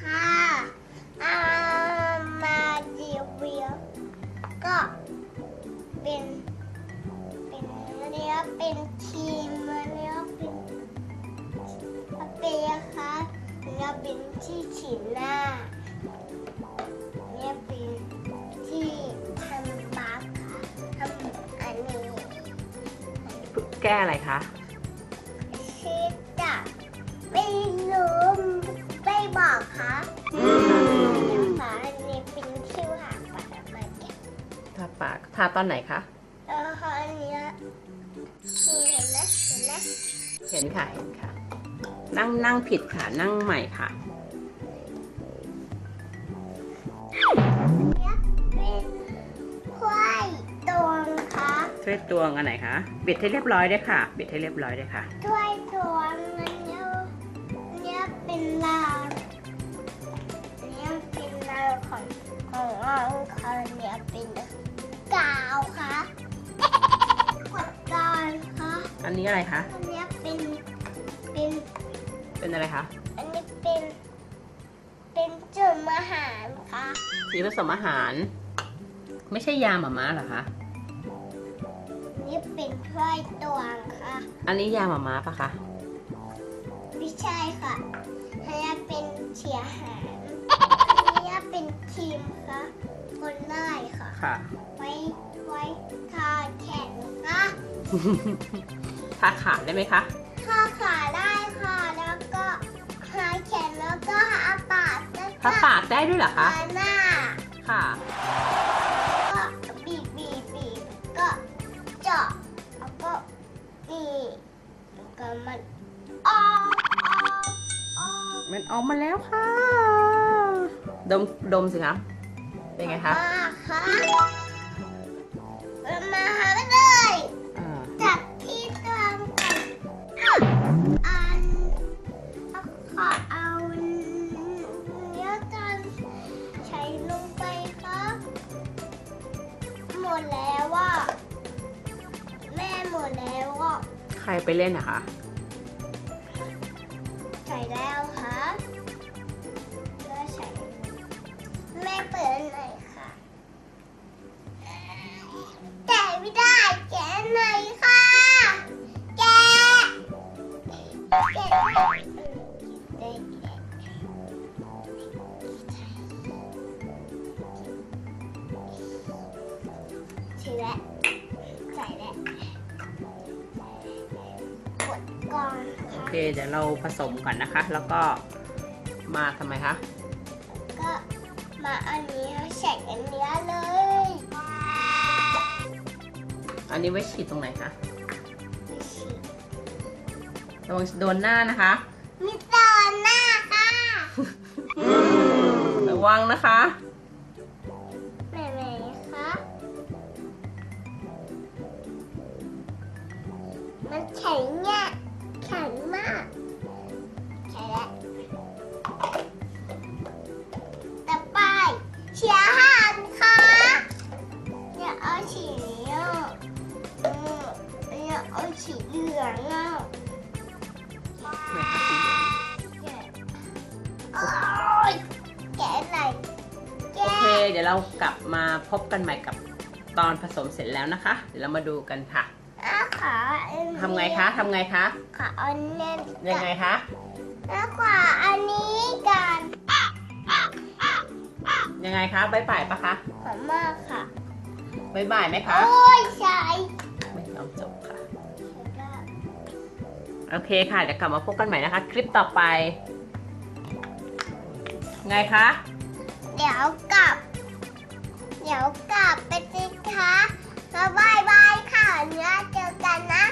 ค่ะอามารีวิวก็เป็น เป็นเรียกเป็นทีมเรียกเป็นเป็นนะคะเรียกเป็นที่ฉีดหน้าเรียกเป็นที่ทำบัคค่ะทำอันนี้ แก้อะไรคะ บอกค่ะค่ะอันนี้เป็นชื่อหางปลามาแกะทาปากทาตอนไหนคะแล้วค่ะอันนี้นี่เห็นไหมเห็นไหมเห็นค่ะ เห็นค่ะ นั่งนั่งผิดค่ะ นั่งใหม่ค่ะ เนี่ยเป็นควายตวงค่ะช่วยตวงอันไหนคะ บิดให้เรียบร้อยด้วยค่ะ บิดให้เรียบร้อยด้วยค่ะควายตวงอัน อันนี้อะไรคะ อันเนี้ยเป็น เป็น เป็นอะไรคะ อันนี้เป็น เป็นจุดอาหารค่ะ สีผสมอาหาร ไม่ใช่ยาหมาม้าเหรอคะ นี่เป็นถ้วยตวงค่ะ อันนี้ยาหมาม้าปะคะ ไม่ใช่ค่ะ อันนี้เป็นเฉียหารอันนี้เป็นครีมค่ะคนได้ค่ะ ค่ะ ไว้ ไว้ทาแขนค่ะ ทาขาได้ไหมคะทาขาได้ค่ะ แล้วก็ทาแขนแล้วก็ทาปากแล้วก็ทาปากได้ด้วยเหรอคะทาหน้า ค่ะ ก็บีบบีบบีบก็เจาะแล้วก็นี่แล้วก็มันออกออกออกมันออกมาแล้วค่ะ ดม ดมสิคะ เป็นไงคะ มาค่ะ รไปเล่นอะคะ ใส่แล้วค่ะแล้วใส่แม่เปิดหน่อยค่ะแต่ไม่ได้แกะหน่อยค่ะ แกะแกะ เคเดี๋ยวเราผสมก่อนนะคะ แล้วก็มาทำไมคะ ก็มาอันนี้ใส่อันเนี้ยเลยอันนี้ไว้ฉีดตรงไหนคะไม่ฉีดระวังโดนหน้านะคะ มีตอนหน้าค่ะระวังนะคะ แม่แม่คะมันแข็งเนี่ยแข็ง มากแล้วต่อไปเชียร์หันค่ะอย่าเอาสีนี้อะอืมอย่าเอาสีเหลืองอะไหนคะสีเหลืองแกะโอ๊ยแกะไหนแกโอเคเดี๋ยวเรากลับมาพบกันใหม่กับตอนผสมเสร็จแล้วนะคะ เดี๋ยวเรามาดูกันค่ะ ขออันนี้ทำไงคะทำไงคะขออันนี้ยังไงคะแล้วขออันนี้กันยังไงคะบายบายปะคะขอมากค่ะบายบายไหมคะ โอ้ยใช่ไม่ยอมจบค่ะ โอเคค่ะ เดี๋ยวกลับมาพบกันใหม่นะคะ คลิปต่อไป ไงคะ เดี๋ยวกลับ เดี๋ยวกลับไปสิคะแล้วบายบาย ค่ะเนื้อเจอกันนะ